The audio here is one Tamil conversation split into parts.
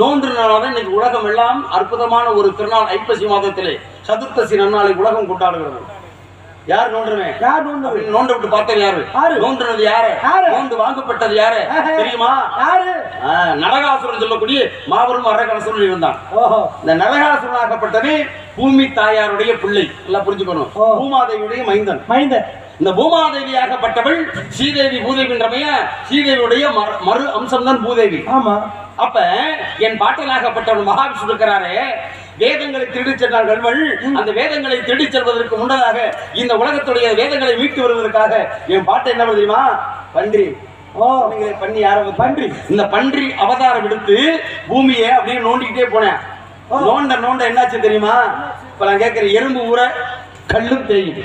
நோன்றுனால இன்னைக்கு உலகம் எல்லாம் அற்புதமான ஒரு திருநாள் ஐப்பசி மாதத்திலே சதுர்த்தசி நன்னாளை உலகம் கொண்டாடுகிறது. யார் நோண்டுறவன் யார் நோண்டு நோண்ட விட்டு பார்த்தது யாரு? யாரு? நோண்டுறது யாரு? நோண்டு வாங்கப்பட்டது யாரு. தெரியுமா? யாரு? நரகாசுரன் சொல்லக்கூடிய மாபெரும் அரகரசுரன் இருந்தான். இந்த நரகாசுரனாகப்பட்டவே பூமி தாயாருடைய பிள்ளை. எல்லாம் புரிஞ்சுக்கணும். பூமாதேவியுடைய மைந்தன். மைந்த இந்த பூமாதேவியாகப்பட்டவள் ஸ்ரீதேவி பூதேவின்றமைய ஸ்ரீதேவியுடைய மறு அம்சம் தான் பூதேவி. ஆமா. அப்ப என் பாட்டனாகப்பட்டவன் மகாவிஷ்ணு இருக்கிறாரே வேதங்களை திருடிச் சென்றார் கல்வள் அந்த வேதங்களை திருடிச் செல்வதற்கு முன்னதாக இந்த உலகத்துடைய வேதங்களை மீட்டு வருவதற்காக என் பாட்டு என்ன தெரியுமா? பன்றி. ஓ. நீங்களே பண்ணி யார பன்றி. இந்த பன்றி அவதாரம் எடுத்து பூமியை அப்படியே நோண்டிக்கிட்டே போனேன். நோண்ட நோண்ட என்னாச்சு தெரியுமா? இப்ப நான் கேட்கிறேன் எறும்பு ஊற கல்லும் தேயும்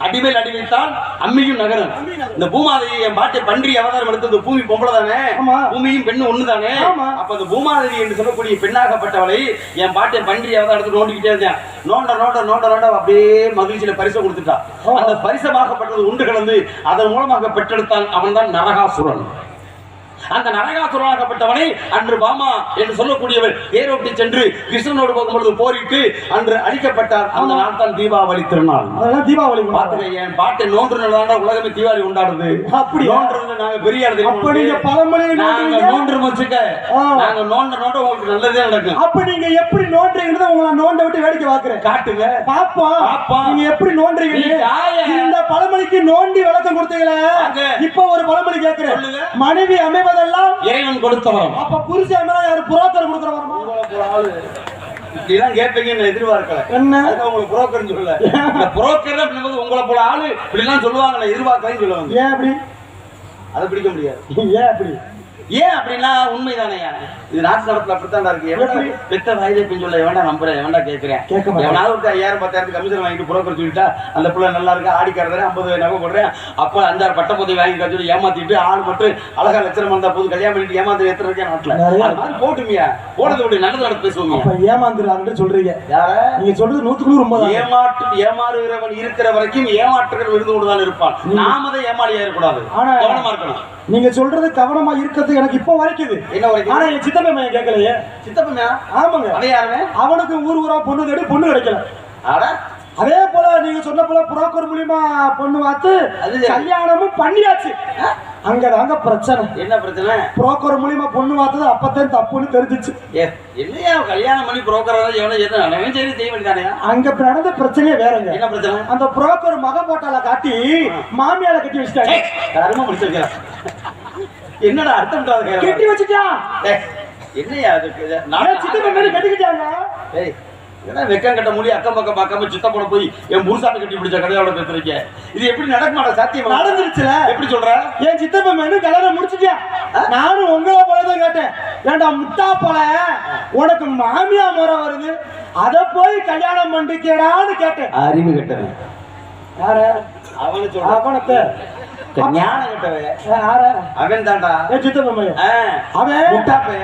அடிமேல் அடி வைத்தால் அம்மியும் நகரும். இந்த பூமாதேவி என் பாட்டை பன்றி அவதாரம் எடுத்தது பூமி பொம்பளை தானே. பூமியும் பெண்ணு ஒண்ணு தானே. அப்ப அந்த பூமாதேவி என்று சொல்லக்கூடிய பெண்ணாகப்பட்டவளை என் பாட்டை பன்றி அவதாரம் எடுத்து நோண்டிக்கிட்டே இருந்தேன். நோண்ட நோண்ட நோண்ட நோண்ட அப்படியே மகிழ்ச்சியில பரிசை கொடுத்துட்டா. ஓ. அந்த பரிசமாகப்பட்டது உண்டு கலந்து அதன் மூலமாக பெற்றெடுத்தான் அவன் தான் நரகாசுரன். அந்த நரகாசுரனாகப்பட்டவனை அன்று பாமா என்று சொல்லக்கூடியவர் தேரோட்டி சென்று கிருஷ்ணனோடு போகும்பொழுது போரிட்டு அன்று அழிக்கப்பட்டார் அந்த நாள் தான் தீபாவளி திருநாள் அதெல்லாம் தீபாவளி. பாத்துக்க என் பாட்டு நோன்று உலகமே தீபாவளி கொண்டாடுது அப்படியா? நோன்றது நாங்க பெரிய ஆளு தெரியுமா அப்ப நீங்க உங்களுக்கு? பழமொழி நாங்க? நோன்று வச்சுக்க. நாங்க நோண்ட நோண்ட உங்களுக்கு நல்லதே நடக்கும் அப்ப நீங்க எப்படி நோண்டுறீங்கன்னு உங்களை நோண்ட விட்டு வேடிக்கை பாக்குறேன் காட்டுங்க பாப்போம் பாப்போம். நீங்க எப்படி நோண்டுறீங்க? இந்த பழமொழிக்கு நோண்டி விளக்கம் கொடுத்தீங்களே. இப்ப ஒரு பழமொழி சொல்லுங்க. மனைவி அமைவதெல்லாம் இறைவன் கொடுத்தவரம் அப்ப புருஷன் அமைதா யாரு? புரோக்கர் கொடுக்குற வரமா? இப்படிதான் கேட்பீங்கன்னு எதிர்பார்க்கல. என்ன? உங்களுக்கு புரோக்கர்னு சொல்லல. இந்த புரோக்கர் அப்படின்றது உங்களை போல ஆளு இப்படிலாம் சொல்லுவாங்க நான் எதிர்பார்க்கலன்னு சொல்ல வந்து ஏன் அப்படி? அதை பிடிக்க முடியாது. ஏன் அப்படி? ஏன் அப்படின்னா உண்மைதானேயா இது நாட்டு நடத்துல அப்படித்தான் இருக்கு எப்படி? பெத்த வயதை பின் சொல்ல எவனா நம்புறேன் எவனா கேட்கிறேன். எவனாவது ஒரு ஐயாயிரம் பத்தாயிரத்துக்கு கமிஷன் வாங்கிட்டு புரோக்கர் சொல்லிட்டா அந்த புள்ள நல்லா இருக்கு? ஆடிக்காரதே ஐம்பது நகை போடுறேன். அப்போ அஞ்சாறு பட்ட போதை வாங்கி சொல்லி ஏமாத்திட்டு ஆள் மட்டும் அழகா லட்சணம் வந்தா போது கல்யாணம் பண்ணிட்டு ஏமாத்து எத்தனை இருக்கேன் நாட்டுல? போட்டுமியா? போடுறது விட நல்லது நடத்து பேசுவோம் ஏமாந்துறாங்கன்னு சொல்றீங்க. யார? நீங்க சொல்றது நூத்துக்கு நூறு உண்மைதான். ஏமாற்று ஏமாறுகிறவன் இருக்கிற வரைக்கும் ஏமாற்றுகள் இருந்து கொண்டுதான் இருப்பான். நாம தான் ஏமாளியா இருக்கக்கூடாது. கவனமா இருக்கணும். நீங்க சொல்றது கவனமா இருக்கிறது எனக்கு இப்போ வரைக்குது. என்ன வரைக்கும் ஆனா என் சித்தப்பை கேட்கலையே. சித்தப்பா ஆமாங்க. அவன் யாருமே அவனுக்கு ஊர் ஊரா பொண்ணு தேடி பொண்ணு கிடைக்கல. அட. அதே போல நீங்க சொன்ன போல புரோக்கர் மூலியமா பொண்ணு பார்த்து. கல்யாணமும் பண்ணியாச்சு. அங்கதாங்க பிரச்சனை. என்ன பிரச்சனை? புரோக்கர் மூலியமா பொண்ணு பார்த்தது அப்பதான் தப்புன்னு தெரிஞ்சிச்சு. ஏ என்னையா கல்யாணம் பண்ணி புரோக்கர் அவன் சரி செய்ய வேண்டியதானயா அங்க நடந்த பிரச்சனையே வேறங்க. என்ன பிரச்சனை? அந்த புரோக்கர் மக போட்டால காட்டி மாமியார கட்டி வச்சுட்டாங்க கரும முடிச்சிருக்கா என்னடா அர்த்தம். கட்டி வச்சுட்டா? என்னையா அதுக்கு? ஆனா சித்தப்பா மேல கட்டிக்கிட்டாங்க. ஏய், என்ன வெக்கம் கட்ட முடியும் அக்கம் பக்கம் பார்க்காம சித்தப்பட போய் என் புருஷாட்ட கட்டி பிடிச்ச கடையோட பேசுறீங்க இது எப்படி நடக்குமாடா சாத்தியமா? நடந்துருச்சுல. எப்படி சொல்ற? என் சித்தப்பா மேனு கல்யாணம் முடிச்சிட்டியா? நானும் உங்களை போலதான் கேட்டேன். ஏன்டா முட்டா போல? உனக்கு மாமியா முறை வருது. அத போய் கல்யாணம் பண்ணிக்கடான்னு கேட்டேன். அறிவு கட்டவன். யார? அவனு சொல்ற. அவனத்தை. ஞானம் கட்டவன். யார? அவன் என் சித்தப்பா அவன்? முட்டாப்பே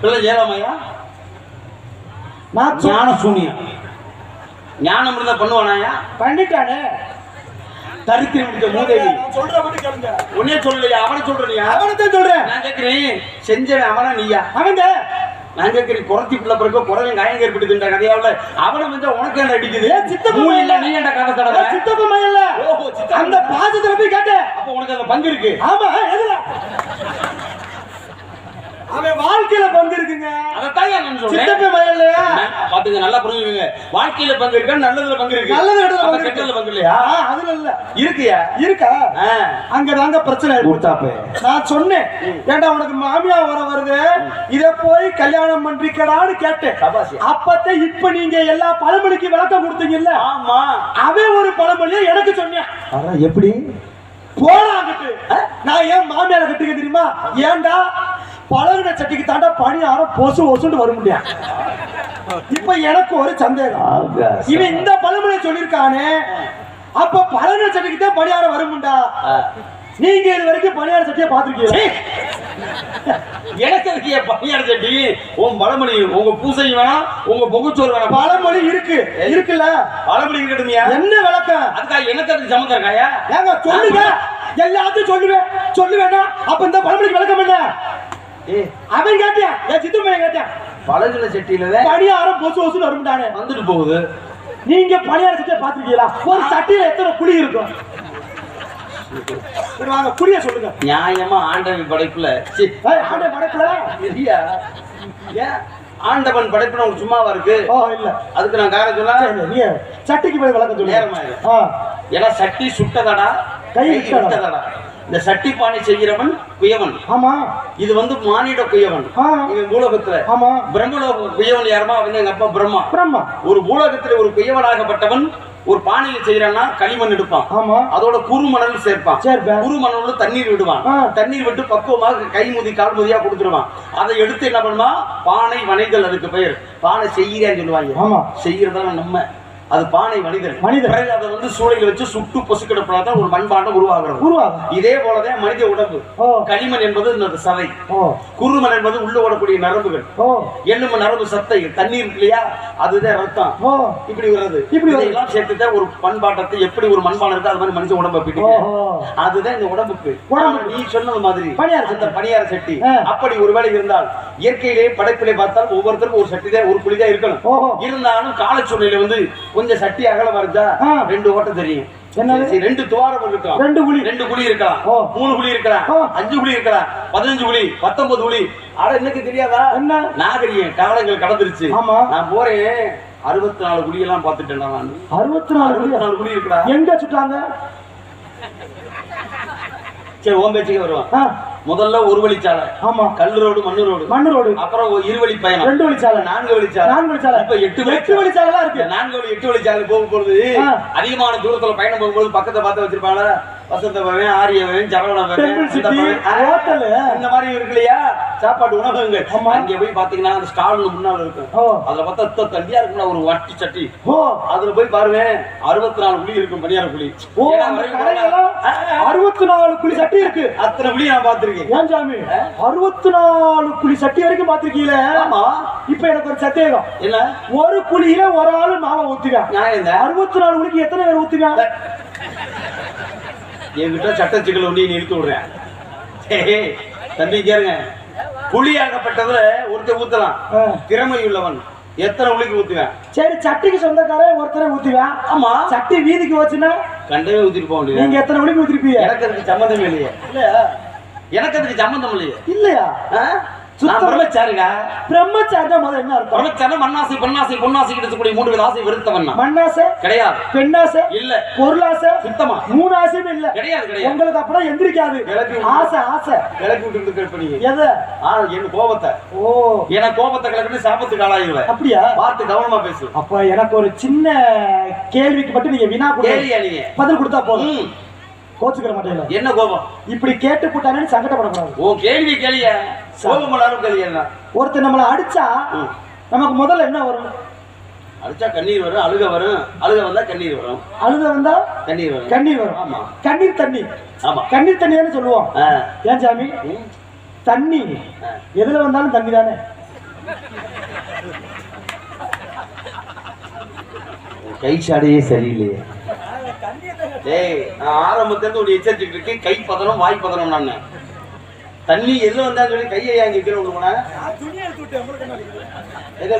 பிள்ளை ஏழமையா ஞான சூனியம் ஞானம் இருந்தா பண்ணுவானாயா? பண்ணிட்டானே. தரித்திரம் முடிச்ச மூதேவி. நான் சொல்ற உன்னே சொல்லலையா? அவனை சொல்றலையா? அவனைத்தான் சொல்றேன். நான் கேட்கிறேன் செஞ்சவன் அவனா நீயா? அவங்க நான் கேட்கிறேன் குறத்தி பிள்ளை பிறகு குறவன் காயம் ஏற்படுத்துன்ற கதையாவில் அவனை வந்து உனக்கு என்ன அடிக்குது? சித்தப்பா இல்ல இல்ல. நீ என்ன கதை தடவை? சித்தப்பா சித்தா அந்த பாசத்துல போய் கேட்டேன். அப்ப உனக்கு அந்த பங்கு இருக்கு. ஆமா எதுல? அவன் வாழ்க்கையில பங்கு இருக்குங்க. சொல்றேன்? சித்தப்பா நான் பாத்துங்க நல்லா புரிஞ்சுக்கங்க. வாழ்க்கையில பங்கு இருக்கா? நல்லதுல பங்கு இருக்கு. நல்லது இடத்துல கெட்டதுல. பங்கு இல்லையா? அதுல இல்ல. இருக்கியா? இருக்கா. அங்க தாங்க பிரச்சனை. முட்டாப்பே நான் சொன்னேன். ஏன்டா உனக்கு மாமியா வர வருது? இத போய் கல்யாணம் பண்றீக்கடான்னு கேட்டேன். அப்பத்த இப்ப நீங்க எல்லா பழமொழிக்கு விளக்கம் கொடுத்தீங்கல்ல? ஆமா. அவன் ஒரு பழமொழியை எனக்கு சொன்னேன். எப்படி? போடாங்கிட்டு நான் ஏன் மாமியார கட்டிக்க தெரியுமா? ஏன்டா பழகுன சட்டிக்கு தாண்டா பனி ஆரம் பொசு ஒசுன்னு வர முடியா இப்ப எனக்கு ஒரு சந்தேகம். இவன் இந்த பழமொழியை சொல்லியிருக்கானே? அப்ப பழகுன சட்டிக்கு தான் பணியாரம் வருமுண்டா? நீங்க இது வரைக்கும் பணியார சட்டியை பாத்திருக்கீங்க எனக்கு இருக்கிய பணியார சட்டி? உன் பழமொழி உங்க பூசை வேணாம் உங்க பொகுச்சோறு வேணாம். பழமொழி இருக்கு. இருக்குல்ல? பழமொழி இருக்கட்டுமியா. என்ன விளக்கம்? அதுக்காக எனக்கு அதுக்கு சம்மந்தம் இருக்காயா? ஏங்க சொல்லுங்க. எல்லாத்தையும் சொல்லுவேன். சொல்லுவேனா அப்ப இந்த பழமொழிக்கு விளக்கம் என்ன? அவன் கேட்டான். என் சித்து பையன் கேட்டான். பழகுன செட்டியில பணியாரம் பொசு பொசுன்னு வரும்டானே வந்துட்டு போகுது. நீங்க பணியார சட்டியை பாத்துருக்கீங்களா ஒரு சட்டியில எத்தனை குழி இருக்கும் வாங்க குழிய சொல்லுங்க. நியாயமா ஆண்டவன் படைப்புல. சி, ஏய், ஆண்டை மடக்கல இல்லையா? ஏன் ஆண்டவன் படைப்புல உங்களுக்கு சும்மாவா இருக்கு? ஓ இல்ல. அதுக்கு நான் காரணம் நீ சட்டிக்கு போய் விளக்கம் சொல்லுங்க நேரமாயிரும். ஆ. ஏன்னா சட்டி சுட்டதடா? கை. விட்டதடா? இந்த சட்டி பானை செய்கிறவன் குயவன். ஆமா. இது வந்து மானிட குயவன். இவன் பூலோகத்துல. ஆமா. பிரம்மலோக குயவன் யாருமா? அவன் எங்க அப்பா பிரம்மா. பிரம்மா. ஒரு பூலோகத்துல ஒரு குயவனாகப்பட்டவன் ஒரு பானையை செய்யறான்னா களிமண் எடுப்பான். ஆமா. அதோட குறு மணல் சேர்ப்பான். சேர்ப்பேன். குறு மணல்ல தண்ணீர் விடுவான். தண்ணீர் விட்டு பக்குவமாக கை முதி கால் முதியா கொடுத்துருவான். அதை எடுத்து என்ன பண்ணுவான்? பானை வனைதல் அதுக்கு பெயர். பானை செய்கிறேன்னு சொல்லுவாங்க. ஆமா. செய்யறதெல்லாம் நம்ம. அது பானை மனிதன். பிறகு அதை வந்து சூளையில வச்சு சுட்டு பொசுக்கிடப்படா தான் ஒரு மண்பாண்டம் உருவாகிறது. உருவாகும். இதே போலதான் மனித உடம்பு. களிமண் என்பது இந்த சதை. குருமன் என்பது உள்ள ஓடக்கூடிய நரம்புகள். எலும்பு நரம்பு சத்தை. தண்ணீர் இல்லையா? அதுதான் ரத்தம். இப்படி வர்றது. இப்படி வருது. இதெல்லாம் சேர்த்துதான் ஒரு பண்பாட்டத்தை எப்படி ஒரு மண்பானம் இருக்கோ அது மாதிரி மனுஷன் உடம்ப பிடிக்கும். அதுதான் இந்த உடம்புக்கு. உடம்பு. நீ சொன்னது மாதிரி பணியார அந்த பணியார சட்டி. அப்படி ஒருவேளை இருந்தால் இயற்கையிலே படைப்பிலே பார்த்தால் ஒவ்வொருத்தருக்கும் ஒரு சட்டி தான் ஒரு குழி தான் இருக்கணும் இருந்தாலும் காலச்சூழ்நிலை வந்து கொஞ்சம் சட்டி அகலமா இருந்தா. ரெண்டு ஓட்டம் தெரியும். ரெண்டு துவாரம் இருக்கலாம் ரெண்டு குழி. ரெண்டு குழி இருக்கலாம். மூணு குழி இருக்கலாம். அஞ்சு குழி இருக்கலாம் பதினஞ்சு குழி பத்தொன்பது குழி. ஆனா இன்னைக்கு தெரியாதா? என்ன? நாகரிகம் காலங்கள் கடந்துருச்சு. ஆமா. நான் போறேன். அறுபத்தி நாலு குழி எல்லாம் பார்த்துட்டேன் நான். அறுபத்தி நாலு குழி நாலு குழி இருக்குடா எங்க சுட்டாங்க சரி ஓம் பேச்சுக்கு வருவான் முதல்ல ஒரு வழிச்சாலை ஆமா. கல் ரோடு மண்ணு ரோடு. மண்ணு ரோடு. அப்புறம் ஒரு இருவழி பயணம். ரெண்டு வழிச்சாலை நான்கு வழிச்சாலை நான்கு வழிச்சாலை இப்ப எட்டு வழி எட்டு வழிச்சாலை இருக்கு. நான்கு வழி எட்டு வழிச்சாலை போகும்பொழுது ஆ. அதிகமான தூரத்துல பயணம் போகும்போது பக்கத்தை பார்த்து வச்சிருப்பாங்க வசந்த பவன் சரவண சிட்டி ஹோட்டலு. இந்த மாதிரி இருக்கு இல்லையா சாப்பாடு உணவகங்கள். அங்க போய் பாத்தீங்கன்னா அந்த ஸ்டால் முன்னால இருக்கும். அதுல பார்த்தா தண்டியா இருக்கும்ல ஒரு வட்டி சட்டி. அதுல போய் பாருங்க அறுபத்தி நாலு குழி இருக்கும் வரைக்கும் கடையெல்லாம் அறுபத்தி நாலு குழி சட்டி இருக்கு. அத்தனை குழி நான் பார்த்திருக்கேன். ஏன் சாமி? அறுபத்தி நாலு குழி சட்டி வரைக்கும் பாத்திருக்கீங்களே ஆமா. இப்ப எனக்கு ஒரு சந்தேகம். என்ன? ஒரு குழியில ஒரு ஆளு நியாயம் இந்த அறுபத்தி நாலு குழிக்கு எத்தனை பேர் ஊத்துவேன் என்கிட்ட சட்ட சிக்கல் ஒண்டி நீ இழுத்து விடுறேன். தம்பி கேருங்க புளியாகப்பட்டதுல ஒருத்தர் ஊத்தலாம். திறமை உள்ளவன் எத்தனை உளிக்கு ஊத்துவேன்? சரி சட்டிக்கு சொந்தக்காரன் ஒருத்தரை ஊத்துவேன் ஆமா. சட்டி வீதிக்கு வச்சுன்னா? கண்டவே ஊத்திட்டு போக முடியாது. நீங்க எத்தனை மணிக்கு ஊத்திருப்பீங்க? எனக்கு அதுக்கு சம்மந்தம் இல்லையே. இல்லையா? எனக்கு அதுக்கு சம்மந்தம் இல்லையே. இல்லையா? பிரம்மச்சாரிடா. பிரம்மச்சாரியா முதல்ல என்ன அர்த்தம்? பிரம்மச்சாரி மண்ணாசை பொன்னாசை பொன்னாசை கிட்டக்கூடிய மூன்று வித ஆசை வெறுத்தவன் நான். மண்ணாசை? கிடையாது. பெண்ணாசை? இல்ல. பொருளாசை? சுத்தமா. மூணு ஆசையும் இல்ல. கிடையாது கிடையாது. உங்களுக்கு அப்பதான் எந்திரிக்காது. ஆசை ஆசை. கிளப்பி விட்டு கேட்பீங்க எதை? என் கோபத்தை. ஓ. ஏன்னா கோபத்தை கிளப்பி சாபத்துக்கு ஆளாயிருவேன் அப்படியா? பார்த்து கவனமா பேசு. அப்ப எனக்கு ஒரு சின்ன கேள்விக்கு மட்டும் நீங்க வினா நீங்க. பதில் கொடுத்தா போதும். ம், கோச்சுக்கிற மாட்டேங்க என்ன கோபம்? இப்படி கேட்டு போட்டானே சங்கடப்படக்கூடாது. உன் கேள்வி கேளிய. கோபம் பண்ணாலும் கேளியா ஒருத்தர் நம்மளை அடிச்சா. நமக்கு முதல்ல என்ன வரும்? அடிச்சா கண்ணீர் வரும் அழுக வரும். அழுக வந்தா கண்ணீர் வரும். அழுத வந்தா கண்ணீர் வரும். கண்ணீர் வரும். ஆமா. கண்ணீர் தண்ணி. ஆமா. கண்ணீர் தண்ணி தானே சொல்லுவோம். ஆ, ஏன் சாமி? தண்ணி. எதுல வந்தாலும் தண்ணி தானே. கை சாடையே சரியில்லையே. ஏய் நான் ஆரம்பத்துல இருந்து ஒரு எச்சரிச்சுட்டு இருக்கேன். கை பதனம் வாய் பதனம் நான். தண்ணி வந்தாலும் சொல்லி கையை ஏன் எதை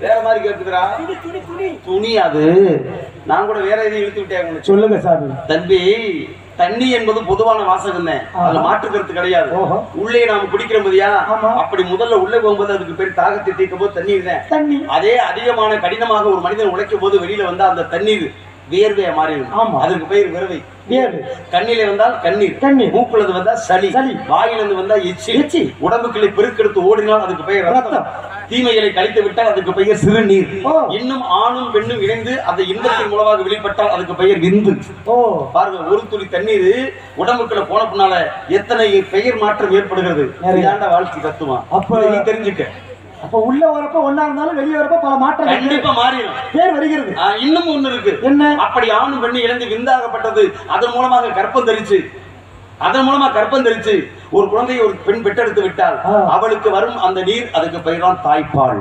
வேற மாதிரி கேட்டுக்கிறா. துணி அது. நான் கூட வேற எதையும் இழுத்து விட்டேன் சொல்லுங்க சாமி தம்பி தண்ணி என்பது பொதுவான வாசகம் தான். அதுல மாற்று கருத்து கிடையாது. உள்ளே நாம குடிக்கிறோம் பாத்தியா ஆமா. அப்படி முதல்ல உள்ள போகும்போது அதுக்கு பேர் தாகத்தை தீர்க்கும் போது தண்ணீர் தான். தண்ணி அதே அதிகமான கடினமாக ஒரு மனிதன் உழைக்கும் போது வெளியில வந்தா அந்த தண்ணீர் வியர்வையா மாறிடும் ஆமா. அதுக்கு பெயர் விரவை வேறு கண்ணிலே வந்தால் கண்ணீர். கண்ணீர். மூக்குலது வந்தா சளி. சளி. வாயிலிருந்து வந்தா எச்சி. எச்சி. உடம்புக்குள்ளே பெருக்கெடுத்து ஓடினால் அதுக்கு பெயர் ரத்தம். தீமைகளை கழித்து விட்டால் அதுக்கு பெயர் சிறுநீர். இன்னும் ஆணும் பெண்ணும் இணைந்து அந்த இன்பத்தின் மூலமாக வெளிப்பட்டால் அதுக்கு பெயர் விந்து. ஓ. பாருங்க ஒரு துளி தண்ணீர் உடம்புக்குள்ள போன பின்னால எத்தனை பெயர் மாற்றம் ஏற்படுகிறது. வாழ்க்கை தத்துவம். அப்ப- தெரிஞ்சுக்க. அப்ப உள்ள வரப்ப ஒண்ணா இருந்தாலும் வெளியே வரப்ப பல மாற்றங்கள் கண்டிப்பா மாறிடும். பேர் வருகிறது. இன்னும் ஒண்ணு இருக்கு. என்ன? அப்படி ஆணும் பெண்ணு இணைந்து விந்தாகப்பட்டது அதன் மூலமாக கற்பம் தரிச்சு. அதன் மூலமா கற்பம் தரிச்சு ஒரு குழந்தையை ஒரு பெண் பெற்றெடுத்து விட்டால். அவளுக்கு வரும் அந்த நீர் அதுக்கு பெயர் தான் தாய்ப்பால்.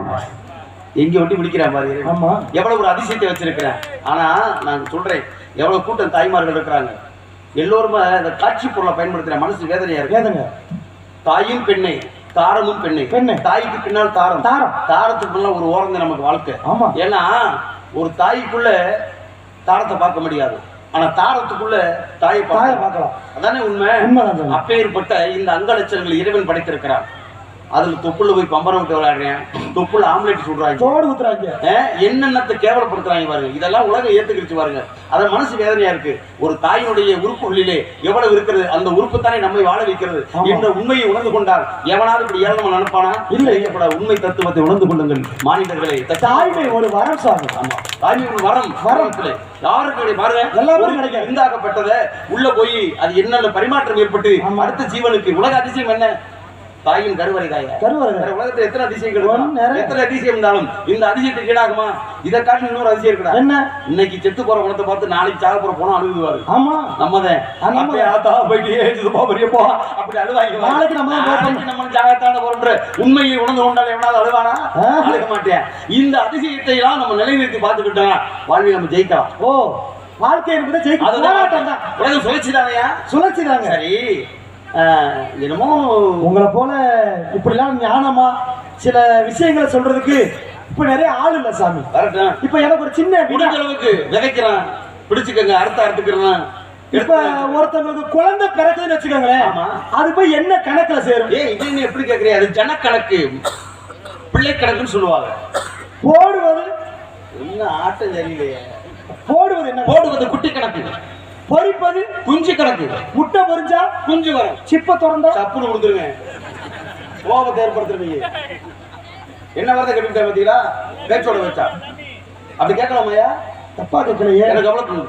எங்க ஒட்டி பிடிக்கிறான் பாரு. ஆமா. எவ்வளவு ஒரு அதிசயத்தை வச்சிருக்கிறேன். ஆனா நான் சொல்றேன் எவ்வளவு கூட்டம் தாய்மார்கள் இருக்கிறாங்க. எல்லோருமே இந்த காட்சி பொருளை பயன்படுத்துற மனசு வேதனையா இருக்கு. தாயும் பெண்ணை தாரமும் பெண்ணை பெண்ணை. தாய்க்கு பின்னால் தாரம் தாரம். தாரத்துக்கு பின்னால் ஒரு ஓரம் நமக்கு வாழ்க்கை ஆமா. ஏன்னா ஒரு தாய்க்குள்ள தாரத்தை பார்க்க முடியாது ஆனா தாரத்துக்குள்ள தாயை தாயை பார்க்கலாம் அதானே உண்மை சாமி. அப்பேற்பட்ட இந்த அங்கலட்சணங்கள் இறைவன் படைத்திருக்கிறான் அதுல தொப்புள்ள போய் பம்பரம் விட்டு விளையாடுறேன் தொப்புள்ள ஆம்லெட் சுடுறாங்க. சோடு ஊத்துறாங்க என்னென்னத்தை கேவலப்படுத்துறாங்க பாருங்க. இதெல்லாம் உலகம் ஏத்துக்கிச்சு பாருங்க. அது மனசு வேதனையா இருக்கு. ஒரு தாயினுடைய உறுப்புகளிலே எவ்வளவு இருக்கிறது? அந்த உறுப்பு தானே நம்மை வாழ வைக்கிறது. என்ற உண்மையை உணர்ந்து கொண்டால் எவனாவது இப்படி ஏழனமா நினைப்பானா? இல்லை. கூட உண்மை தத்துவத்தை உணர்ந்து கொள்ளுங்கள் மாநிலங்களே தாய்மை ஒரு வரம் சுவாமி ஆமா. தாய்மை ஒரு வரம். வரம். யாருக்கு பாருங்க? எல்லாருக்கும் ஒரு கிடைக்காது. விருந்தாகப்பட்டதை உள்ள போய் அது என்னென்ன பரிமாற்றம் ஏற்பட்டு. அடுத்த ஜீவனுக்கு உலக அதிசயம் என்ன? தாயின் கருவறை தாயா. கருவறை. வேற உலகத்துல எத்தனை அதிசயங்கள். எத்தனை அதிசயம் இருந்தாலும் இந்த அதிசயத்துக்கு ஈடாகுமா? இதை காட்டி இன்னொரு அதிசயம் இருக்குடா. என்ன? இன்னைக்கு செத்து போற குணத்தை பார்த்து நாளைக்கு சாக போற போனா அழுகுவாரு ஆமா. நம்மதான் நம்ம ஆத்தா போயிட்டு ஏசுப்பா பெரியப்பா அப்படி அழுவாங்க. நாளைக்கு நம்ம நம்ம ஜாகத்தான போறோன்ற உண்மையை உணர்ந்து கொண்டால் எவனாவது அழுவானா. அழுக மாட்டேன். இந்த அதிசயத்தை எல்லாம் நம்ம நிலைநிறுத்தி பார்த்துக்கிட்டோம் வாழ்வில் நம்ம ஜெயிக்கலாம். ஓ வாழ்க்கை என்பது ஜெயிக்க போராட்டம் தான். உலகம் சுழற்சி தானையா? சுழற்சி தாங்க. சரி. என்னமோ உங்களை போல இப்படிலாம் ஞானமா சில விஷயங்களை சொல்றதுக்கு இப்ப நிறைய ஆள் இல்ல சாமி. இப்ப எனக்கு ஒரு சின்ன அளவுக்கு விதைக்கிறான். பிடிச்சுக்கங்க அறுத்த அறுத்துக்கிறான் இப்ப ஒருத்தவங்களுக்கு குழந்தை பிறக்குதுன்னு வச்சுக்கோங்களேன் ஆமா. அது போய் என்ன கணக்குல சேரும்? ஏய் இது நீ எப்படி கேக்குறியா? அது ஜனக்கணக்கு. பிள்ளை கணக்குன்னு சொல்லுவாங்க. போடுவது என்ன ஆட்டம் சரியில்லையே போடுவது என்ன? போடுவது குட்டி கணக்கு பொறிப்பது குஞ்சு கணக்கு முட்டை பொறிஞ்சா குஞ்சு வரும் சிப்ப திறந்தா சப்புன்னு கொடுத்துருங்க. கோபத்தை ஏற்படுத்துறீங்க என்ன வார்த்தை கேட்டுக்கிட்டேன் பார்த்தீங்களா? பேச்சோட வச்சா அப்படி கேட்கலாமையா தப்பா கேட்கலையே. எனக்கு அவ்வளவு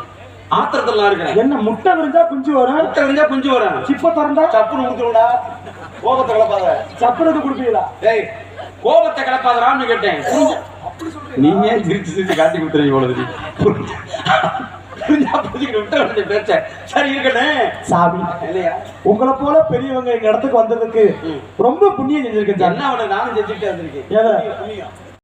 ஆத்திரத்தில் நான் இருக்கிறேன். என்ன முட்டை விரிஞ்சா குஞ்சு வரும்? முட்டை விரிஞ்சா குஞ்சு வரும். சிப்ப திறந்தா? சப்புன்னு கொடுத்துருடா கோபத்தை கிளப்பாத சப்புறது கொடுப்பீங்களா? டேய் கோபத்தை கிளப்பாதரான்னு கேட்டேன். நீங்க சிரிச்சு சிரிச்சு காட்டி கொடுத்துறீங்க போல சாமி. இல்லையா? உங்களை போல பெரியவங்க எங்க இடத்துக்கு வந்ததுக்கு. ரொம்ப புண்ணியம் செஞ்சிருக்கேன் நானும் செஞ்சுக்கிட்டே வந்திருக்கேன்.